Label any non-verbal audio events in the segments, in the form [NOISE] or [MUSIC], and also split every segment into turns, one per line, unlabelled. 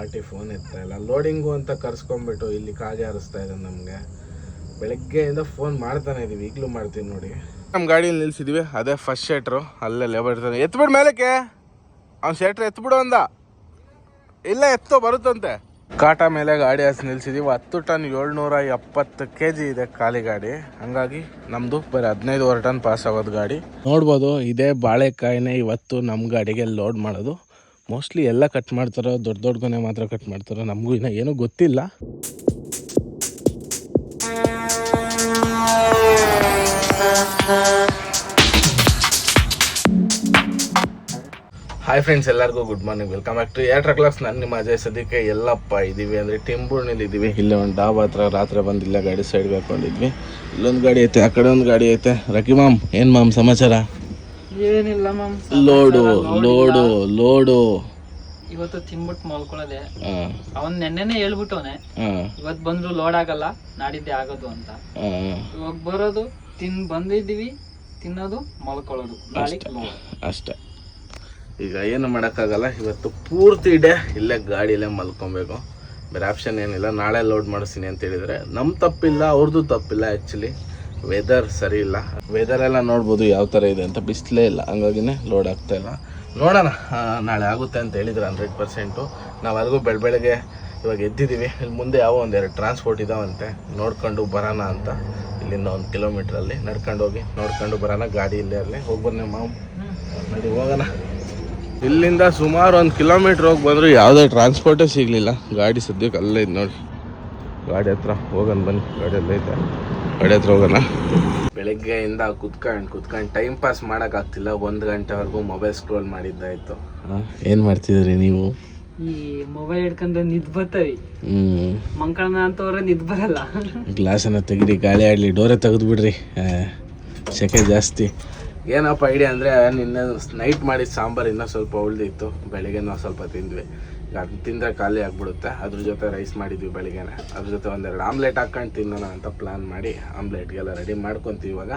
Party phone ಎತ್ತಾ ಇಲ್ಲ. Loading ಅಂತ ಕರ್ಸ್ಕೊಂಡ್ಬಿಟ್ಟು ಇಲ್ಲಿ ಕಾಗೆ ಹರಿಸ್ತಾ ಇದ್ದಾನೆ ನಮಗೆ. ಬೆಳಗ್ಗೆಯಿಂದ ಫೋನ್ ಮಾಡ್ತಾನೆ ಇದೀವಿ. ಈಗಲೂ ಮಾಡ್ತೀನಿ ನೋಡಿ. ನಮ್ಮ ಗಾಡಿಯಲ್ಲಿ ನಿಲ್ಸಿದ್ವಿ. ಅದೇ ಫಸ್ಟ್ ಶೆಟ್ರು ಅಲ್ಲೇ ಲೇಬರ್ ಇರ್ತಾನೆ. ಎತ್ಬಿಡು ಮೇಲಕ್ಕೆ. ಅವ್ನು ಶೆಟ್ರ್ ಎತ್ಬಿಡು ಅಂದ. ಇಲ್ಲ, ಎತ್ತೋ ಬರುತ್ತಂತೆ. ಕಾಟ ಮೇಲೆ ಗಾಡಿ ಹಸಿ ನಿಲ್ಸಿದೀವಿ. ಹತ್ತು ಟನ್ ಏಳ್ನೂರ ಎಪ್ಪತ್ತು ಕೆ ಜಿ ಇದೆ ಖಾಲಿ ಗಾಡಿ. ಹಂಗಾಗಿ ನಮ್ಮದು ಬರೀ ಹದಿನೈದುವರೆ ಟನ್ ಪಾಸ್ ಆಗೋದು ಗಾಡಿ. ನೋಡ್ಬೋದು, ಇದೇ ಬಾಳೆಕಾಯಿನೇ ಇವತ್ತು ನಮ್ಮ ಗಾಡಿಗೆ ಲೋಡ್ ಮಾಡೋದು. ಮೋಸ್ಟ್ಲಿ ಎಲ್ಲ ಕಟ್ ಮಾಡ್ತಾರೋ, ದೊಡ್ಡ ದೊಡ್ಡ ಗೊನೆ ಮಾತ್ರ ಕಟ್ ಮಾಡ್ತಾರೋ, ನಮಗೂ ಇನ್ನೂ ಏನೂ ಗೊತ್ತಿಲ್ಲ. ಹಾಯ್ ಫ್ರೆಂಡ್ಸ್ ಎಲ್ಲರಿಗೂ good morning welcome back to air clocks ನಾನು ನಿಮ್ಮ ಅಜಯ್. ಸದ್ಯಕ್ಕೆ ಎಲ್ಲಪ್ಪ ಇದ್ದೀವಿ ಅಂದರೆ ಟಿಂಬೂರ್ನಲ್ಲಿ ಇದ್ದೀವಿ ಇಲ್ಲೇ ಒಂದು ಡಾಬಾ ಹತ್ರ ರಾತ್ರಿ ಬಂದು ಇಲ್ಲೇ ಗಾಡಿ ಸೈಡ್ಗೆ ಹಾಕೊಂಡಿದ್ವಿ. ಇಲ್ಲೊಂದು ಗಾಡಿ ಐತೆ, ಆ ಕಡೆ ಒಂದು ಗಾಡಿ ಐತೆ. ರಕಿ ಮಾಮ್, ಏನು ಮಾಮ್ ಸಮಾಚಾರ?
ಏನಿಲ್ಲ ಮ್ಯಾಮ್
ಲೋಡು ಲೋಡು ಲೋಡು.
ಇವತ್ತು ತಿನ್ಬಿಟ್ಟು ಮಲ್ಕೊಳ್ಳೋದೆ ಅವನ್ ನೆನ್ನೆನೆ ಹೇಳ್ಬಿಟ್ಟವನೆ ಇವತ್ ಬಂದ್ರು ಲೋಡ್ ಆಗಲ್ಲ ನಾಡಿದ್ದೆ ಆಗೋದು ಅಂತ. ಇವಾಗ ಬರೋದು ತಿನ್ ಬಂದಿದ್ದೀವಿ ತಿನ್ನೋದು ಮಲ್ಕೊಳ್ಳೋದು.
ಅಷ್ಟೇ ಈಗ ಏನು ಮಾಡೋಕ್ಕಾಗಲ್ಲ ಇವತ್ತು ಪೂರ್ತಿ ಡೇ ಇಲ್ಲೇ ಗಾಡಿಯಲ್ಲೇ ಮಲ್ಕೊಬೇಕು. ಬೇರೆ ಆಪ್ಷನ್ ಏನಿಲ್ಲ ನಾಳೆ ಲೋಡ್ ಮಾಡಿಸ್ತೀನಿ ಅಂತ ಹೇಳಿದರೆ ನಮ್ಮ ತಪ್ಪಿಲ್ಲ ಅವ್ರದ್ದು ತಪ್ಪಿಲ್ಲ ಆ್ಯಕ್ಚುಲಿ ವೆದರ್ ಸರಿ ಇಲ್ಲ. ವೆದರ್ ಎಲ್ಲ ನೋಡ್ಬೋದು ಯಾವ ಥರ ಇದೆ ಅಂತ ಬಿಸಿಲೇ ಇಲ್ಲ. ಹಂಗಾಗಿನೇ ಲೋಡ್ ಆಗ್ತಾ ಇಲ್ಲ. ನೋಡೋಣ ನಾಳೆ ಆಗುತ್ತೆ ಅಂತ ಹೇಳಿದ್ರು ಹಂಡ್ರೆಡ್ ಪರ್ಸೆಂಟು ನಾವು ಬೆಳ ಬೆಳಗ್ಗೆ ಇವಾಗ ಎದ್ದಿದ್ದೀವಿ. ಇಲ್ಲಿ ಮುಂದೆ ಯಾವ ಒಂದೆರಡು ಟ್ರಾನ್ಸ್ಪೋರ್ಟ್ ಇದಾವಂತೆ, ನೋಡ್ಕೊಂಡು ಬರೋಣ ಅಂತ. ಇಲ್ಲಿಂದ ಒಂದು ಕಿಲೋಮೀಟ್ರಲ್ಲಿ ನಡ್ಕೊಂಡು ಹೋಗಿ, ನೋಡ್ಕೊಂಡು ಬರೋಣ. ಗಾಡಿ ಇಲ್ಲೇ ಇರಲಿ. ಹೋಗಿ ಬನ್ನಿ ಮಾವು. ನಡಿ, ಹೋಗೋಣ. ಇಲ್ಲಿಂದ ಸುಮಾರು ಒಂದು ಕಿಲೋಮೀಟ್ರ್ ಹೋಗಿ ಬಂದರೂ ಯಾವುದೇ ಟ್ರಾನ್ಸ್ಪೋರ್ಟೇ ಸಿಗಲಿಲ್ಲ. ಗಾಡಿ ಸದ್ಯಕ್ಕೆ ಅಲ್ಲೇ ಇದೆ ನೋಡಿ. ಗಾಡಿ ಹತ್ರ ಹೋಗೋಣ ಬನ್ನಿ. ಗಾಡಿ ಅಲ್ಲೇ ಐತೆ ಗಾಡಿ ಹತ್ರ ಹೋಗೋಣ ಬೆಳಗ್ಗೆಯಿಂದ ಕುತ್ಕೊಂಡು ಕುತ್ಕೊಂಡು ಟೈಮ್ ಪಾಸ್ ಮಾಡೋಕ್ಕಾಗ್ತಿಲ್ಲ. ಒಂದು ಗಂಟೆವರೆಗೂ ಮೊಬೈಲ್ ಸ್ಕ್ರೋಲ್ ಮಾಡಿದ್ದಾಯಿತು. ಏನು ಮಾಡ್ತಿದ್ರಿ ನೀವು?
ಈ ಮೊಬೈಲ್ ಹಿಡ್ಕೊಂಡು ನಿದ್ ಬರ್ತವಿ. ಮಂಕಳನ ಅಂತವ್ರೆ ನಿದ್ ಬರಲ್ಲ.
ಗ್ಲಾಸನ್ನು ತೆಗಿರಿ ಗಾಳಿ ಆಡಲಿ ಡೋರೆ ತೆಗೆದು ಬಿಡ್ರಿ. ಸೆಕೆ ಜಾಸ್ತಿ. ಏನಪ್ಪ ಐಡಿಯಾ ಅಂದರೆ ನಿನ್ನೆ ನೈಟ್ ಮಾಡಿದ ಸಾಂಬಾರು ಇನ್ನೂ ಸ್ವಲ್ಪ ಉಳ್ದಿತ್ತು. ಬೆಳಗ್ಗೆ ನಾವು ಸ್ವಲ್ಪ ತಿಂದ್ವಿ. ತಿಂದರೆ ಖಾಲಿ ಆಗಿಬಿಡುತ್ತೆ. ಅದ್ರ ಜೊತೆ ರೈಸ್ ಮಾಡಿದ್ವಿ ಬೆಳಿಗ್ಗೆನೆ. ಅದ್ರ ಜೊತೆ ಒಂದೆರಡು ಆಮ್ಲೆಟ್ ಹಾಕ್ಕೊಂಡು ತಿನ್ನೋಣ ಅಂತ ಪ್ಲ್ಯಾನ್ ಮಾಡಿ ಆಮ್ಲೆಟ್ಗೆಲ್ಲ ರೆಡಿ ಮಾಡ್ಕೊತೀವಿ ಇವಾಗ.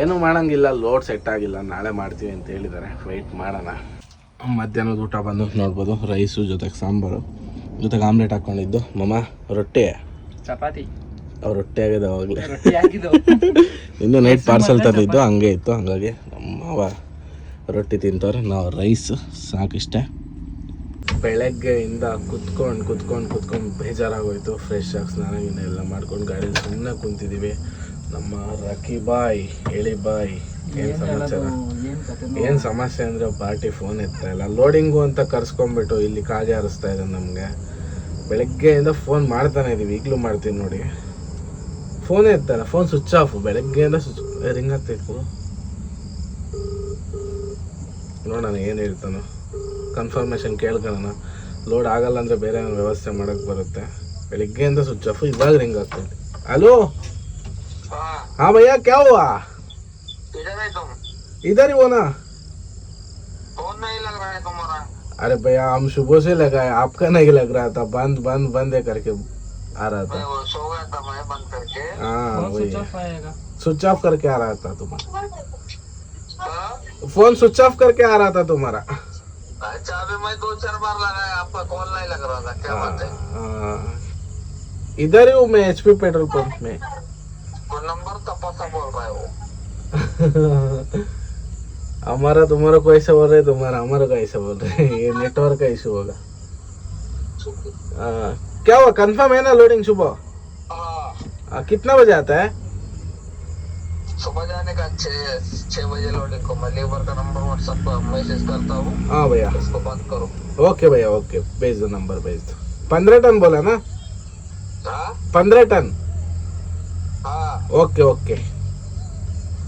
ಏನೂ ಮಾಡೋಂಗಿಲ್ಲ ಲೋಡ್ ಸೆಟ್ ಆಗಿಲ್ಲ. ನಾಳೆ ಮಾಡ್ತೀವಿ ಅಂತ ಹೇಳಿದ್ದಾರೆ ವೆಯ್ಟ್ ಮಾಡೋಣ. ಮಧ್ಯಾಹ್ನದ ಊಟ ಬಂದು ನೋಡ್ಬೋದು. ರೈಸು ಜೊತೆಗೆ ಸಾಂಬಾರು. ಜೊತೆಗೆ ಆಮ್ಲೆಟ್ ಹಾಕ್ಕೊಂಡಿದ್ದು ಮಮ್ಮ ರೊಟ್ಟಿ.
ಚಪಾತಿ.
ಅವ್ರು ರೊಟ್ಟಿ ಆಗಿದೆ ಅವಾಗಲೇ [LAUGHS] ಇನ್ನು ನೈಟ್ ಪಾರ್ಸಲ್ ತಂದಿದ್ದು ಹಂಗೆ ಇತ್ತು. ಹಂಗಾಗಿ ನಮ್ಮ ರೊಟ್ಟಿ ತಿಂತವ್ರೆ. ನಾವು ರೈಸ್ ಸಾಕಿಷ್ಟೇ. ಬೆಳಗ್ಗೆಯಿಂದ ಕುತ್ಕೊಂಡು ಕುತ್ಕೊಂಡು ಕುತ್ಕೊಂಡು ಬೇಜಾರಾಗೋಯ್ತು. ಫ್ರೆಶ್ ಆಗಿ ಸ್ನಾನ ಗಿನ ಎಲ್ಲ ಮಾಡ್ಕೊಂಡು ಗಾಡೀಲಿ ಸುಮ್ಮನೆ ಕುಂತಿದ್ದೀವಿ ನಮ್ಮ ರಕಿ ಬಾಯ್ ಹೇಳಿ ಬಾಯ್ ಏನು ಸಮಾಚಾರ?
ಏನ್
ಸಮಸ್ಯೆ ಅಂದರೆ ಪಾರ್ಟಿ ಫೋನ್ ಎತ್ತಾ ಇಲ್ಲ. ಲೋಡಿಂಗು ಅಂತ ಕರ್ಸ್ಕೊಂಡ್ಬಿಟ್ಟು ಇಲ್ಲಿ ಕಾಗೆ ಹರಿಸ್ತಾ ಇದೆ ನಮಗೆ. ಬೆಳಗ್ಗೆಯಿಂದ ಫೋನ್ ಮಾಡ್ತಾನೆ ಇದೀವಿ. ಈಗಲೂ ಮಾಡ್ತೀನಿ ನೋಡಿ. ಫೋನೇ ಎತ್ತಲ್ಲ. ಫೋನ್ ಸ್ವಿಚ್ ಆಫ್ ಬೆಳಗ್ಗೆಯಿಂದ ಸ್ವಿಚ್ ರಿಂಗ್ ಆಗ್ತಿತ್ತು ನೋಡೋಣ ಏನು ಹೇಳ್ತಾನೋ. ಕನ್ಫರ್ಮೇಷನ್ ಕೇಳ್ಕೊಳ್ಳೋಣ ಲೋಡ್ ಆಗಲ್ಲ ಅಂದರೆ ಬೇರೆ ಏನೋ ವ್ಯವಸ್ಥೆ ಮಾಡೋಕ್ಕೆ ಬರುತ್ತೆ ಬೆಳಗ್ಗೆಯಿಂದ ಸ್ವಿಚ್ ಆಫ್ ಇವಾಗ ರಿಂಗ್ ಆಗ್ತೈತೆ ಹಲೋ हाँ भैया क्या हुआ
किधर है तुम
इधर ही हो ना
फोन नहीं लग रहा है तुम्हारा
अरे भैया हम सुबह से लगाए आपका नहीं लग रहा था बंद बंद बंद है करके आ रहा था
मैं वो सो गया था मैं बंद करके
हाँ वही
ಸ್ವಿಚ್ ಆಫ್ ಆಗ
स्विच ऑफ करके आ रहा था तुम्हारा
हाँ?
फोन स्विच ऑफ करके आ रहा था तुम्हारा
अच्छा अभी मैं दो चार बार लगाया आपका कॉल नहीं लग रहा था क्या बात है?
हाँ, इधर ही हूँ मैं एचपी पेट्रोल पंप में।
वो नंबर तपासा बोल रहा है वो। [LAUGHS]
हमारा तुम्हारा को ऐसा बोल रहे तुम्हारा हमारा को ऐसा बोल रहे ये नेटवर्क का इशू होगा। हाँ, क्या हुआ? कंफर्म है ना लोडिंग सुबह
हाँ।
हाँ, कितना बजे आता है?
सुबह जाने का छः छः बजे लोडिंग को मैं लेबर का नंबर व्हाट्सएप पर मैसेज करता हूँ।
हाँ भैया।
इसको बंद करो।
ओके भैया ओके। भेज दो नंबर भेज दो। पंद्रह टन बोला ना?
हाँ?
पंद्रह टन?
हाँ।
Okay okay.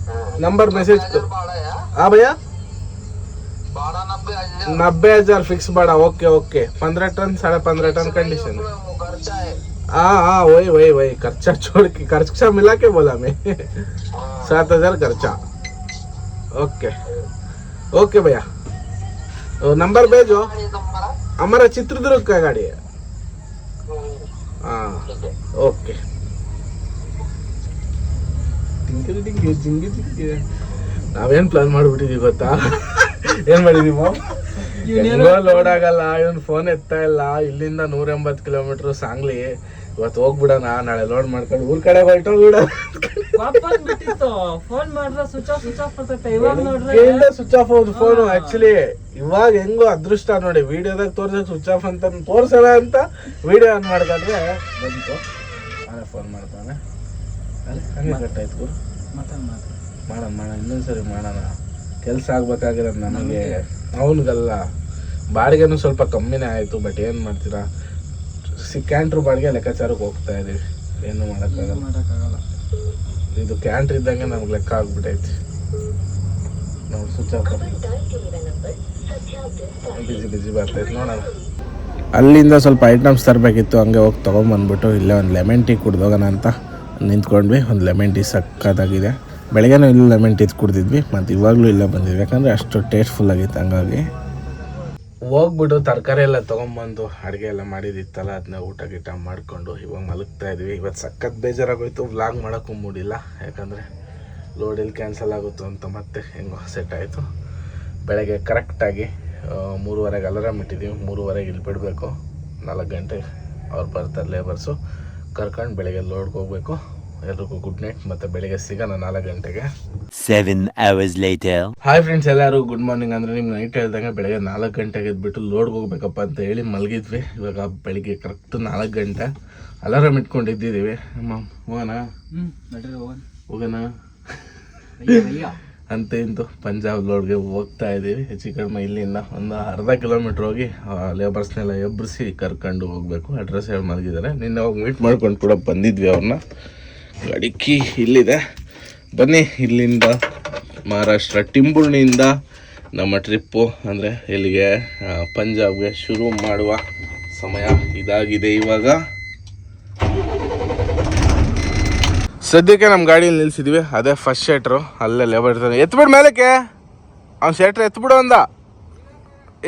हाँ।
नंबर मैसेज कर
हाँ? हाँ?
भैया?
नब्बे हज़ार।
फिक्स बड़ा। Okay okay. पंद्रह टन साढ़े पंद्रह टन कंडीशन है।
खर्चा हाँ।
हाँ वही वही वही। खर्चा छोड़ के खर्चा मिला के बोला मैं। सात हजार खर्चा ओके ओके भैया वो नंबर भेजो
ये तुम्हारा
हमारा चित्रदुर्ग का गाड़ी है
हम्म,
हाँ
ठीक है
ಓಕೆ ನಾವೇನು ಪ್ಲಾನ್ ಮಾಡ್ಬಿಟ್ಟಿದೀವಿ ಗೊತ್ತಾ ಏನು ಮಾಡಿದೀವಿ ಮಾಮ್ ಹೆಂಗೋ ಲೋಡ್ ಆಗಲ್ಲ ಇವನ್ ಫೋನ್ ಎತ್ತಾ ಇಲ್ಲ ಇಲ್ಲಿಂದ ನೂರ ಎಂಬತ್ ಕಿಲೋಮೀಟರ್ ಸಾಂಗ್ಲಿ ಇವತ್ತು ಹೋಗ್ಬಿಡೋಣ ನಾಳೆ ಲೋಡ್ ಮಾಡ್ಕೊಂಡು ಊರ್ ಕಡೆ ಹೊರಟೋಗ್ಬಿಡ
ಬಿಟ್ಟಿತ್ತು ಫೋನ್ ಮಾಡಿದ್ರೆ ಸ್ವಿಚ್ ಆಫ್ ಸ್ವಿಚ್ ಆಫ್ ಬರ್ತೈತೆ. ಇವಾಗ ನೋಡ್ರೆ
ಸ್ವಿಚ್ ಆಫ್ ಹೌದು ಫೋನ್ ಆಕ್ಚುಲಿ ಇವಾಗ ಹೆಂಗೋ ಅದೃಷ್ಟ ನೋಡಿ ವಿಡಿಯೋದಾಗ ತೋರ್ಸಕ್ ಸ್ವಿಚ್ ಆಫ್ ಅಂತ ತೋರ್ಸಲ್ಲ ಅಂತ ವಿಡಿಯೋ ಆನ್ ಮಾಡ್ಕೊಂಡ್ರೆ ಬಂತು. ನಾನೇ ಫೋನ್ ಮಾಡ್ತಾನೆ. ಅಲ್ಲ, ಹಂಗೆ ಕಟ್ಟಾಯ್ತು ಗುರು ಮಾಡೋಣ ಇನ್ನೊಂದು ಇನ್ನೊಂದ್ಸರಿ ಮಾಡೋಣ. ಕೆಲಸ ಆಗ್ಬೇಕಾಗಿರೋದು ನಮಗೆ. ಅವನಿಗಲ್ಲ. ಬಾಡಿಗೆನೂ ಸ್ವಲ್ಪ ಕಮ್ಮಿನೇ ಆಯಿತು ಬಟ್ ಏನು ಮಾಡ್ತೀರಾ? ಸಿ ಕ್ಯಾಂಟ್ರ್ ಬಾಡಿಗೆ ಲೆಕ್ಕಾಚಾರಕ್ಕೆ ಹೋಗ್ತಾ ಇದೀವಿ ಏನು ಮಾಡೋಕ್ಕಾಗಲ್ಲ.
ಮಾಡೋಕ್ಕಾಗಲ್ಲ.
ಇದು ಕ್ಯಾಂಟ್ರ್ ಇದ್ದಂಗೆ ನಮ್ಗೆ ಲೆಕ್ಕ ಆಗ್ಬಿಟ್ಟೈತಿ ನಾವು ಸ್ವಿಚ್ ಆಫ್ ಬಿಜಿ ಬಿಜಿ ಬರ್ತೈತಿ ನೋಡೋಣ. ಅಲ್ಲಿಂದ ಸ್ವಲ್ಪ ಐಟಮ್ಸ್ ತರಬೇಕಿತ್ತು ಹಂಗೆ ಹೋಗಿ ತೊಗೊಂಬಂದ್ಬಿಟ್ಟು ಇಲ್ಲೇ ಒಂದು ಲೆಮನ್ ಟೀ ಕುಡ್ದೋಗೋಣ ಅಂತ ನಿಂತ್ಕೊಂಡ್ವಿ. ಒಂದು ಲೆಮನ್ ಟೀ ಸಕ್ಕತ್ತಾಗಿದೆ ಬೆಳಗ್ಗೆನೂ ಇಲ್ಲಿ ಲೆಮನ್ ಟೀ ಕುಡ್ದಿದ್ವಿ ಮತ್ತು ಇವಾಗಲೂ ಇಲ್ಲೇ ಬಂದಿದ್ವಿ. ಯಾಕಂದರೆ ಅಷ್ಟು ಟೇಸ್ಟ್ಫುಲ್ ಆಗಿತ್ತು ಹಂಗಾಗಿ. ಹೋಗ್ಬಿಟ್ಟು ತರಕಾರಿ ಎಲ್ಲ ತೊಗೊಂಬಂದು ಅಡುಗೆ ಎಲ್ಲ ಮಾಡಿದಿತ್ತಲ್ಲ ಅದನ್ನ ಊಟ ಗೀಟ ಮಾಡಿಕೊಂಡು ಇವಾಗ ಮಲಗ್ತಾ ಇದ್ವಿ. ಇವತ್ತು ಸಖತ್ ಬೇಜಾರಾಗೋಯ್ತು ವ್ಲಾಗ್ ಮಾಡೋಕ್ಕೂ ಮೂಡಿಲ್ಲ. ಯಾಕಂದರೆ ಎಲ್ಲಿ ಕ್ಯಾನ್ಸಲ್ ಆಗುತ್ತೋ ಅಂತ ಮತ್ತೆ ಹೆಂಗೋ ಸೆಟ್ ಆಯಿತು. ಬೆಳಗ್ಗೆ ಕರೆಕ್ಟಾಗಿ ಮೂರುವರೆಗೆ ಅಲಾರಾಮ್ ಇಟ್ಟಿದ್ದೀವಿ ಮೂರುವರೆಗೆ ಇಲ್ಲಿ ಬಿಡಬೇಕು. ನಾಲ್ಕು ಗಂಟೆ ಅವ್ರು ಬರ್ತಾರೆ ಲೇಬರ್ಸು ಕರ್ಕೊಂಡು ಬೆಳಗ್ಗೆ ಲೋಡ್ಗೆ ಹೋಗ್ಬೇಕು. ಎಲ್ರಿಗೂ ಗುಡ್ ನೈಟ್ ಮತ್ತೆ ಬೆಳಗ್ಗೆ ಸಿಗೋಣ ನಾಲ್ಕು ಗಂಟೆಗೆ.
Seven hours later.
Hi friends ಎಲ್ಲರೂ ಗುಡ್ ಮಾರ್ನಿಂಗ್ ಅಂದರೆ ನಿಮ್ಗೆ ನೈಟ್ ಹೇಳ್ದಂಗೆ ಬೆಳಗ್ಗೆ ನಾಲ್ಕು ಗಂಟೆಗೆ ಎದ್ಬಿಟ್ಟು ಲೋಡ್ಗೆ ಹೋಗ್ಬೇಕಪ್ಪ ಅಂತ ಹೇಳಿ ಮಲಗಿದ್ವಿ. ಇವಾಗ ಬೆಳಿಗ್ಗೆ ಕರೆಕ್ಟ್ ನಾಲ್ಕು ಗಂಟೆ. ಅಲಾರಾಮ್ ಇಟ್ಕೊಂಡಿದ್ದೀವಿ. ಅಮ್ಮ ಹೋಗೋಣ?
ಹೋಗೋಣ.
ಅಂತ ಇಂತು ಪಂಜಾಬ್ ಲೋಡ್ಗೆ ಹೋಗ್ತಾ ಇದ್ದೀವಿ. ಹೆಚ್ಚು ಕಡಿಮೆ ಇಲ್ಲಿಂದ ಒಂದು ಅರ್ಧ ಕಿಲೋಮೀಟ್ರ್ ಹೋಗಿ ಲೇಬರ್ಸ್ನೆಲ್ಲ ಎಬ್ಬರಿಸಿ ಕರ್ಕೊಂಡು ಹೋಗಬೇಕು. ಅಡ್ರೆಸ್ ಹೇಳಿ ಮಲಗಿದ್ದಾರೆ. ನಿನ್ನೆ ಹೋಗಿ ಮೀಟ್ ಮಾಡ್ಕೊಂಡು ಕೂಡ ಬಂದಿದ್ವಿ ಅವ್ರನ್ನ. ಗಾಡಿ ಕೀ ಇಲ್ಲಿದೆ. ಬನ್ನಿ, ಇಲ್ಲಿಂದ ಮಹಾರಾಷ್ಟ್ರ ಟಿಂಬುರ್ಣಿಯಿಂದ ನಮ್ಮ ಟ್ರಿಪ್ಪು ಅಂದರೆ ಇಲ್ಲಿಗೆ ಪಂಜಾಬ್ಗೆ ಶುರು ಮಾಡುವ ಸಮಯ ಇದಾಗಿದೆ ಇವಾಗ. ಸದ್ಯಕ್ಕೆ ನಮ್ಮ ಗಾಡಿಯಲ್ಲಿ ನಿಲ್ಸಿದ್ವಿ. ಅದೇ ಫಸ್ಟ್ ಶೇಟ್ರು ಅಲ್ಲೇ ಲೇಬರ್ ಎತ್ಬಿಡು ಮೇಲಕ್ಕೆ. ಅವ್ನು ಶೇಟ್ರ್ ಎತ್ಬಿಡು ಅಂದ.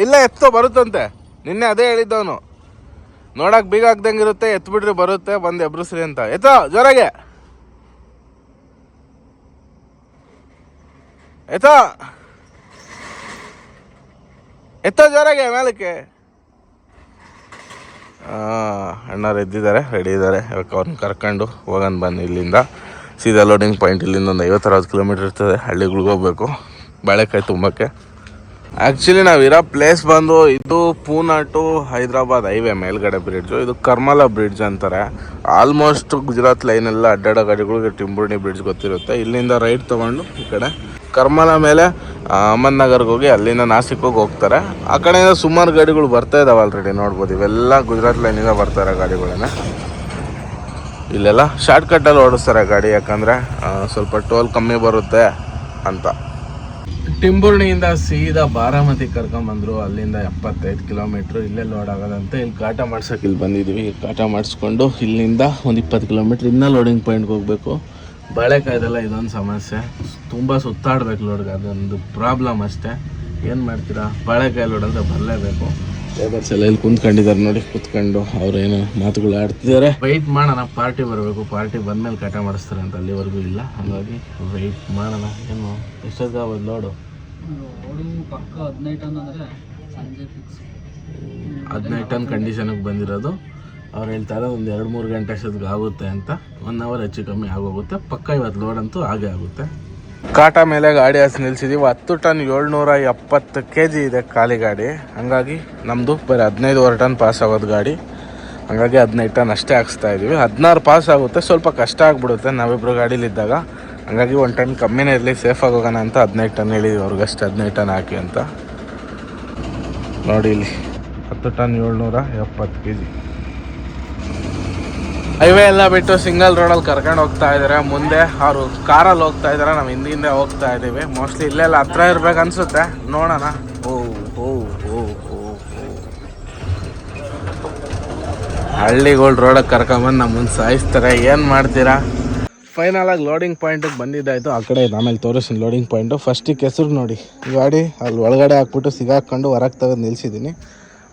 ಇಲ್ಲ, ಎತ್ತೋ, ಬರುತ್ತಂತೆ. ನಿನ್ನೆ ಅದೇ ಹೇಳಿದ್ದವನು. ನೋಡಕ್ ಬೀಗ ಹಾಕ್ದಂಗೆ ಇರುತ್ತೆ ಎತ್ಬಿಡ್ರಿ ಬರುತ್ತೆ, ಬಂದು ಎಬ್ರಿಸ್ರಿ ಅಂತ. ಎತ್ತೋ, ಜೋರಾಗೆ. ಎತ್ತೋ? ಎತ್ತ ಜೋರಾಗೆ ಮೇಲಕ್ಕೆ? ಅಣ್ಣರು ಎದ್ದಿದ್ದಾರೆ ರೆಡಿ ಇದ್ದಾರೆ. ಅವ್ರನ್ನ ಕರ್ಕೊಂಡು ಹೋಗನ್ ಬನ್ನಿ ಇಲ್ಲಿಂದ. ಸೀದಾ ಲೋಡಿಂಗ್ ಪಾಯಿಂಟ್ ಇಲ್ಲಿಂದ ಒಂದು ಐವತ್ತು ಅರವತ್ತು ಕಿಲೋಮೀಟ್ರ್ ಇರ್ತದೆ, ಹಳ್ಳಿಗಳಿಗೆ ಹೋಗ್ಬೇಕು. ಬಾಳೆಕಾಯಿ ತುಂಬಕ್ಕೆ. ಆ್ಯಕ್ಚುಲಿ ನಾವಿರೋ ಪ್ಲೇಸ್ ಬಂದು ಇದು ಪೂನಾ ಟು ಹೈದ್ರಾಬಾದ್ ಹೈವೇ ಮೇಲ್ಗಡೆ ಬ್ರಿಡ್ಜು ಇದು ಕರ್ಮಲ ಬ್ರಿಡ್ಜ್ ಅಂತಾರೆ. ಆಲ್ಮೋಸ್ಟ್ ಗುಜರಾತ್ ಲೈನೆಲ್ಲ ಅಡ್ಡಾಡೋ ಗಾಡಿಗಳಿಗೆ ಟಿಂಬುರ್ಣಿ ಬ್ರಿಡ್ಜ್ ಗೊತ್ತಿರುತ್ತೆ. ಇಲ್ಲಿಂದ ರೈಟ್ ತೊಗೊಂಡು ಈ ಕಡೆ ಕರ್ಮಲ ಮೇಲೆ ಅಹಮದ್ ಅಹಮದ್ನಗರ್ಗೆ ಹೋಗಿ ಅಲ್ಲಿಂದ ನಾಸಿಕ್ಗೆ ಹೋಗ್ತಾರೆ. ಆ ಕಡೆಯಿಂದ ಸುಮಾರು ಗಾಡಿಗಳು ಬರ್ತಾ ಇದಾವೆ ಆಲ್ರೆಡಿ ನೋಡ್ಬೋದು. ಇವೆಲ್ಲ ಗುಜರಾತ್ ಲೈನಿಂದ ಬರ್ತಾರೆ ಗಾಡಿಗಳನ್ನ. ಇಲ್ಲೆಲ್ಲ ಶಾರ್ಟ್ ಕಟ್ಟಲ್ಲಿ ಓಡಿಸ್ತಾರೆ ಗಾಡಿ, ಯಾಕಂದರೆ ಸ್ವಲ್ಪ ಟೋಲ್ ಕಮ್ಮಿ ಬರುತ್ತೆ ಅಂತ. ಟಿಂಬುರ್ಣಿಯಿಂದ ಸೀದಾ ಬಾರಾಮತಿ ಕರ್ಕೊಂಬಂದ್ರು ಅಲ್ಲಿಂದ ಎಪ್ಪತ್ತೈದು ಕಿಲೋಮೀಟ್ರ್ ಇಲ್ಲೇ ಲೋಡ್ ಆಗೋದಂತೆ. ಇಲ್ಲಿ ಕಾಟ ಮಾಡ್ಸೋಕೆ ಇಲ್ಲಿ ಬಂದಿದ್ದೀವಿ ಕಾಟ ಮಾಡಿಸ್ಕೊಂಡು ಇಲ್ಲಿಂದ ಒಂದು ಇಪ್ಪತ್ತು ಕಿಲೋಮೀಟ್ರ್ ಇನ್ನೂ ಲೋಡಿಂಗ್ ಪಾಯಿಂಟ್ಗೆ ಹೋಗಬೇಕು. ಬಾಳೆಕಾಯ್ದೆಲ್ಲ ಇದೊಂದು ಸಮಸ್ಯೆ. ತುಂಬ ಸುತ್ತಾಡ್ಬೇಕು ಲೋಡ್ಗೆ ಅದೊಂದು ಪ್ರಾಬ್ಲಮ್ ಅಷ್ಟೇ. ಏನು ಮಾಡ್ತೀರಾ? ಬಾಳೆಕಾಯಿ ಲೋಡ್ ಅಂದರೆ ಬರಲೇಬೇಕು ಲೇಬರ್ಸ್ ಎಲ್ಲ ಇಲ್ಲಿ ಕುಂತ್ಕೊಂಡಿದ್ದಾರೆ ನೋಡಿ ಕುತ್ಕೊಂಡು ಅವ್ರೇನು ಮಾತುಗಳು ಆಡ್ತಿದ್ದಾರೆ. ವೆಯ್ಟ್ ಮಾಡೋಣ ಪಾರ್ಟಿ ಬರಬೇಕು. ಪಾರ್ಟಿ ಬಂದಮೇಲೆ ಕಟ ಮಾಡಿಸ್ತಾರೆ ಅಂತ ಅಲ್ಲಿವರೆಗೂ ಇಲ್ಲ. ಹಾಗಾಗಿ ವೆಯ್ಟ್ ಮಾಡೋಣ. ಏನು ಎಷ್ಟೊತ್ತಾಗೋದು ಲೋಡು
ನೋಡು ಪಕ್ಕ ಹದಿನೈದು ಟನ್ ಅಂದ್ರೆ ಸಂಜೆ ಫಿಕ್ಸ್
ಹದಿನೈದು ಟನ್ ಕಂಡೀಷನಿಗೆ ಬಂದಿರೋದು. ಅವ್ರು ಹೇಳ್ತಾರೆ, ಒಂದು ಎರಡು ಮೂರು ಗಂಟೆ ಅಷ್ಟೊತ್ತಿಗೆ ಆಗುತ್ತೆ ಅಂತ. ಒನ್ ಅವರ್ ಹೆಚ್ಚು ಕಮ್ಮಿ ಆಗೋಗುತ್ತೆ. ಪಕ್ಕ ಇವತ್ತು ಲೋಡ್ ಅಂತೂ ಹಾಗೆ ಆಗುತ್ತೆ. ಕಾಟ ಮೇಲೆ ಗಾಡಿ ಹಸಿ ನಿಲ್ಸಿದೀವಿ. ಹತ್ತು ಟನ್ ಏಳ್ನೂರ ಎಪ್ಪತ್ತು ಕೆ ಜಿ ಇದೆ ಖಾಲಿ ಗಾಡಿ. ಹಂಗಾಗಿ ನಮ್ಮದು ಬರೀ ಹದಿನೈದುವರೆ ಟನ್ ಪಾಸ್ ಆಗೋದು ಗಾಡಿ. ಹಂಗಾಗಿ ಹದಿನೈದು ಟನ್ ಅಷ್ಟೇ ಹಾಕ್ಸ್ತಾ ಇದ್ದೀವಿ ಹದಿನಾರು ಪಾಸ್ ಆಗುತ್ತೆ. ಸ್ವಲ್ಪ ಕಷ್ಟ ಆಗಿಬಿಡುತ್ತೆ ನಾವಿಬ್ರು ಗಾಡೀಲಿದ್ದಾಗ ಹಂಗಾಗಿ ಒನ್ ಟನ್ ಕಮ್ಮಿನೇ ಇರಲಿ ಸೇಫ್ ಹೋಗೋಣ ಅಂತ ಹದಿನೈದು ಟನ್ ಹೇಳಿದ್ವಿ ಅವ್ರಿಗಷ್ಟೇ ಹದಿನೈದು ಟನ್ ಹಾಕಿ ಅಂತ. ನೋಡಿ ಇಲ್ಲಿ. ಹತ್ತು ಟನ್ ಏಳ್ನೂರ ಎಪ್ಪತ್ತು ಕೆ ಜಿ ಹೈವೇ ಎಲ್ಲ ಬಿಟ್ಟು ಸಿಂಗಲ್ ರೋಡಲ್ಲಿ ಕರ್ಕೊಂಡು ಹೋಗ್ತಾ ಇದ್ದಾರೆ. ಮುಂದೆ ಅವರು ಕಾರಲ್ಲಿ ಹೋಗ್ತಾ ಇದ್ದಾರೆ. ನಾವು ಹಿಂದಿಂದೆ ಹೋಗ್ತಾ ಇದ್ದೀವಿ. ಮೋಸ್ಟ್ಲಿ ಇಲ್ಲೆಲ್ಲ ಹತ್ರ ಇರ್ಬೇಕು ಅನ್ಸುತ್ತೆ ನೋಡೋಣ. ಓ ಓ ಓ ಓ ಹಳ್ಳಿಗಳು ರೋಡಕ್ಕೆ ಕರ್ಕೊಂಬಂದು ನಮ್ಮ ಮುಂದೆ ಸಾಯಿಸ್ತಾರೆ. ಏನು ಮಾಡ್ತೀರಾ? ಫೈನಲ್ ಆಗಿ ಲೋಡಿಂಗ್ ಪಾಯಿಂಟಿಗೆ ಬಂದಿದ್ದಾಯ್ತು. ಆ ಕಡೆ ಆಮೇಲೆ ತೋರಿಸ್ತೀನಿ ಲೋಡಿಂಗ್ ಪಾಯಿಂಟು ಫಸ್ಟಿಗೆ ಹೆಸರು ನೋಡಿ. ಗಾಡಿ ಅಲ್ಲಿ ಒಳಗಡೆ ಹಾಕ್ಬಿಟ್ಟು ಸಿಗಾಕೊಂಡು ಹೊರಗೆ ತೆಗೆದು ನಿಲ್ಸಿದ್ದೀನಿ.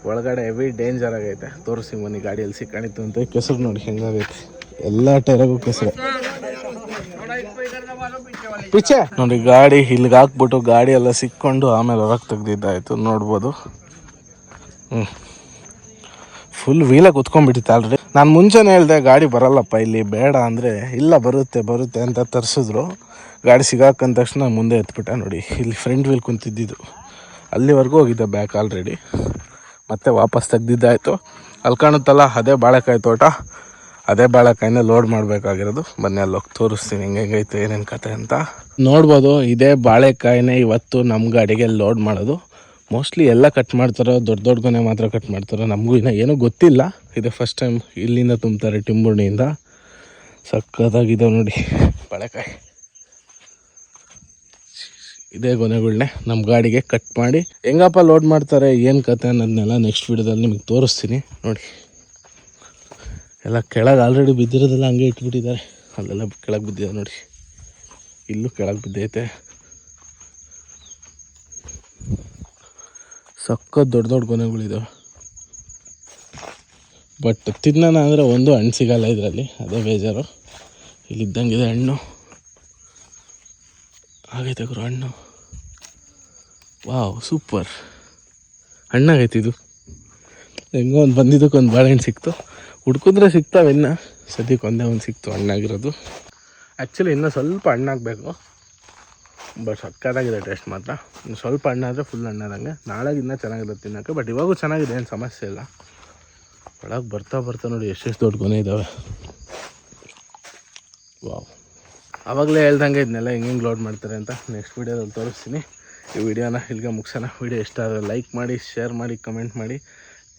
ಒಳಗಡೆ ಹೆವಿ ಡೇಂಜರ್ ಆಗೈತೆ. ತೋರಿಸಿ ಮನೆ ಗಾಡಿಯಲ್ಲಿ ಸಿಕ್ಕಾಣಿತ್ತು ಅಂತ ಕೆಸರು ನೋಡಿ ಹೆಂಗಾಗೈತೆ. ಎಲ್ಲ ಟೈರಗೂ ಕೆಸರು. ಪಿಚೆ ನೋಡಿ ಗಾಡಿ ಇಲ್ಲಿಗೆ ಹಾಕ್ಬಿಟ್ಟು ಗಾಡಿ ಎಲ್ಲ ಸಿಕ್ಕೊಂಡು ಆಮೇಲೆ ಹೊರಗೆ ತೆಗ್ದಿದ್ದಾಯ್ತು. ನೋಡ್ಬೋದು. ಹ್ಞೂ ಫುಲ್ ವೀಲಾಗಿ ಕುತ್ಕೊಂಡ್ಬಿಟ್ಟಿತ್ತು ಆಲ್ರೆಡಿ ನಾನು ಮುಂಚೆನೇ ಹೇಳಿದೆ ಗಾಡಿ ಬರಲ್ಲಪ್ಪ, ಇಲ್ಲಿ ಬೇಡ ಅಂದರೆ ಇಲ್ಲ, ಬರುತ್ತೆ ಬರುತ್ತೆ ಅಂತ ತರಿಸಿದ್ರು. ಗಾಡಿ ಸಿಗಾಕಂದ ತಕ್ಷಣ ಮುಂದೆ ಎತ್ಬಿಟ್ಟೆ ನೋಡಿ. ಇಲ್ಲಿ ಫ್ರಂಟ್ ವೀಲ್ ಕುಂತಿದ್ದಿದ್ದು. ಅಲ್ಲಿವರೆಗೂ ಹೋಗಿದ್ದೆ ಬ್ಯಾಕ್ ಆಲ್ರೆಡಿ ಮತ್ತೆ ವಾಪಸ್ ತೆಗ್ದಿದ್ದಾಯಿತು. ಅಲ್ಲಿ ಕಾಣುತ್ತಲ್ಲ ಅದೇ ಬಾಳೆಕಾಯಿ ತೋಟ. ಅದೇ ಬಾಳೆಕಾಯಿನ ಲೋಡ್ ಮಾಡಬೇಕಾಗಿರೋದು. ಬನ್ನಿ, ಅಲ್ಲಿ ಹೋಗಿ ತೋರಿಸ್ತೀನಿ. ಹೆಂಗೆ ಹೆಂಗೈತೆ ಏನೇನು ಕತೆ ಅಂತ. ನೋಡ್ಬೋದು, ಇದೇ ಬಾಳೆಕಾಯಿನೇ ಇವತ್ತು ನಮ್ಗೆ ಗಾಡಿಗೆ ಲೋಡ್ ಮಾಡೋದು. ಮೋಸ್ಟ್ಲಿ ಎಲ್ಲ ಕಟ್ ಮಾಡ್ತಾರೋ, ದೊಡ್ಡ ದೊಡ್ಡ ಗೊನೆ ಮಾತ್ರ ಕಟ್ ಮಾಡ್ತಾರೋ, ನಮಗೂ ಇನ್ನೂ ಏನೂ ಗೊತ್ತಿಲ್ಲ. ಇದೆ ಫಸ್ಟ್ ಟೈಮ್ ಇಲ್ಲಿಂದ ತುಂಬ್ತಾರೆ, ಟಿಂಬುರ್ಣಿಯಿಂದ. ಸಕ್ಕತ್ತಾಗಿದೆ ನೋಡಿ, ಬಾಳೆಕಾಯಿ. ಇದೇ ಗೊನೆಗಳ್ನೆ ನಮ್ಮ ಗಾಡಿಗೆ ಕಟ್ ಮಾಡಿ. ಹೆಂಗಪ್ಪ ಲೋಡ್ ಮಾಡ್ತಾರೆ, ಏನು ಕತೆ ಅನ್ನೋದನ್ನೆಲ್ಲ ನೆಕ್ಸ್ಟ್ ವೀಡಿಯೋದಲ್ಲಿ ನಿಮಗೆ ತೋರಿಸ್ತೀನಿ. ನೋಡಿ. ಎಲ್ಲ ಕೆಳಗೆ ಆಲ್ರೆಡಿ ಬಿದ್ದಿರೋದೆಲ್ಲ ಹಂಗೆ ಇಟ್ಬಿಟ್ಟಿದ್ದಾರೆ. ಅಲ್ಲೆಲ್ಲ ಕೆಳಗೆ ಬಿದ್ದಿದೆ ನೋಡಿ. ಇಲ್ಲೂ ಕೆಳಗೆ ಬಿದ್ದೈತೆ. ಸಖತ್ ದೊಡ್ಡ ದೊಡ್ಡ ಗೊನೆಗಳಿದಾವೆ. ಬಟ್ ತಿನ್ನೋಣ ಅಂದರೆ ಒಂದು ಹಣ್ಣು ಸಿಗಲ್ಲ ಇದರಲ್ಲಿ. ಅದೇ ಬೇಜಾರು. ಇಲ್ಲಿದ್ದಂಗಿದೆ ಹಣ್ಣು. ಆಗೈತೆ ಗುರು, ಹಣ್ಣು. Wow, super. ಹಣ್ಣಾಗೈತೆ ಇದು. ಹೆಂಗೋ ಒಂದು ಬಂದಿದ್ದಕ್ಕೊಂದು ಬಾಳೆಹಣ್ಣು ಸಿಕ್ತು. ಹುಡ್ಕಿದ್ರೆ ಸಿಗ್ತಾವೆ ಇನ್ನು. ಸದ್ಯಕ್ಕೆ ಒಂದೇ ಒಂದು ಸಿಕ್ತು ಹಣ್ಣಾಗಿರೋದು. ಆ್ಯಕ್ಚುಲಿ ಇನ್ನೂ ಸ್ವಲ್ಪ ಹಣ್ಣಾಗಬೇಕು. ಬಟ್ ಸಕ್ಕತ್ತಾಗಿದೆ ಟೇಸ್ಟ್ ಮಾತ್ರ. ಇನ್ನು ಸ್ವಲ್ಪ ಹಣ್ಣಾದರೆ ಫುಲ್ ಹಣ್ಣಾದಂಗೆ ನಾಳೆಗೆ ಇನ್ನೂ ಚೆನ್ನಾಗಿರುತ್ತೆ ತಿನ್ನೋಕ್ಕೆ. ಬಟ್ ಇವಾಗೂ ಚೆನ್ನಾಗಿದೆ, ಏನು ಸಮಸ್ಯೆ ಇಲ್ಲ. ಒಳಗೆ ಬರ್ತಾ ಬರ್ತಾ ನೋಡಿ ಎಷ್ಟೆಷ್ಟು ದೊಡ್ಡ ಕೊನೆ ಇದ್ದಾವೆ ವಾವ್ ಆವಾಗಲೇ ಹೇಳ್ದಂಗೆ ಇದನ್ನೆಲ್ಲ ಹೆಂಗೆ ಹೆಂಗೆ ಲೋಡ್ ಮಾಡ್ತಾರೆ ಅಂತ. ನೆಕ್ಸ್ಟ್ ವೀಡಿಯೋದಲ್ಲಿ ತೋರಿಸ್ತೀನಿ. ಈ ವಿಡಿಯೋನ ಇಲ್ಲಿಗೆ ಮುಗಿಸೋಣ. ವಿಡಿಯೋ ಇಷ್ಟ ಆದರೆ ಲೈಕ್ ಮಾಡಿ ಶೇರ್ ಮಾಡಿ ಕಮೆಂಟ್ ಮಾಡಿ.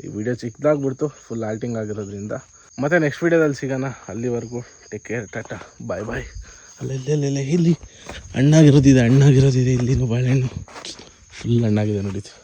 ಈ ವಿಡಿಯೋ ಚಿಕ್ಕದಾಗ್ಬಿಡ್ತು ಫುಲ್ ಆಲ್ಟಿಂಗ್ ಆಗಿರೋದ್ರಿಂದ. ಮತ್ತು ನೆಕ್ಸ್ಟ್ ವೀಡಿಯೋದಲ್ಲಿ ಸಿಗೋಣ. ಅಲ್ಲಿವರೆಗೂ take care Tata. Bye bye ಅಲ್ಲೆಲ್ಲೆಲ್ಲೆಲ್ಲ ಇಲ್ಲಿ ಹಣ್ಣಾಗಿರೋದಿದೆ ಹಣ್ಣಾಗಿರೋದಿದೆ, ಇಲ್ಲಿನೂ ಬಾಳೆಹಣ್ಣು. ಫುಲ್ ಹಣ್ಣಾಗಿದೆ ನೋಡಿದ್ದು